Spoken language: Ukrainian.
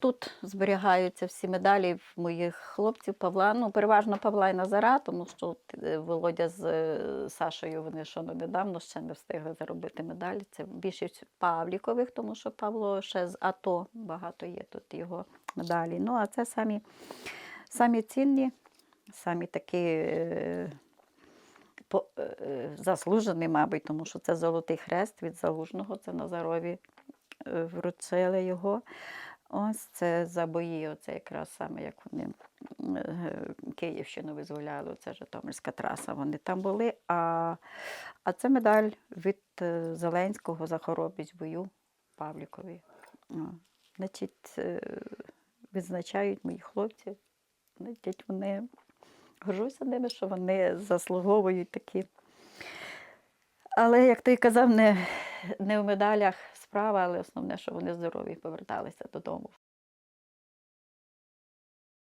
Тут зберігаються всі медалі в моїх хлопців Павла. Ну, переважно Павла і Назара, тому що е, Володя з е, Сашою вони що ну, недавно ще не встигли заробити медалі. Це більшість Павлікових, тому що Павло ще з АТО багато є тут його медалі. Ну, а це самі, самі цінні, самі такі. е, по- е, заслужений, мабуть, тому що це золотий хрест від залужного, це Назарові е, вручили його. Ось це за бої, оце якраз саме як вони е, Київщину визволяли, це Житомирська траса. Вони там були. А, а це медаль від е, Зеленського за хоробрість в бою Павлікові. Значить, е, відзначають мої хлопці. Значить, вони горжуся ними, що вони заслуговують такі. Але, як той казав, не, не в медалях справа, але основне, що вони здорові поверталися додому.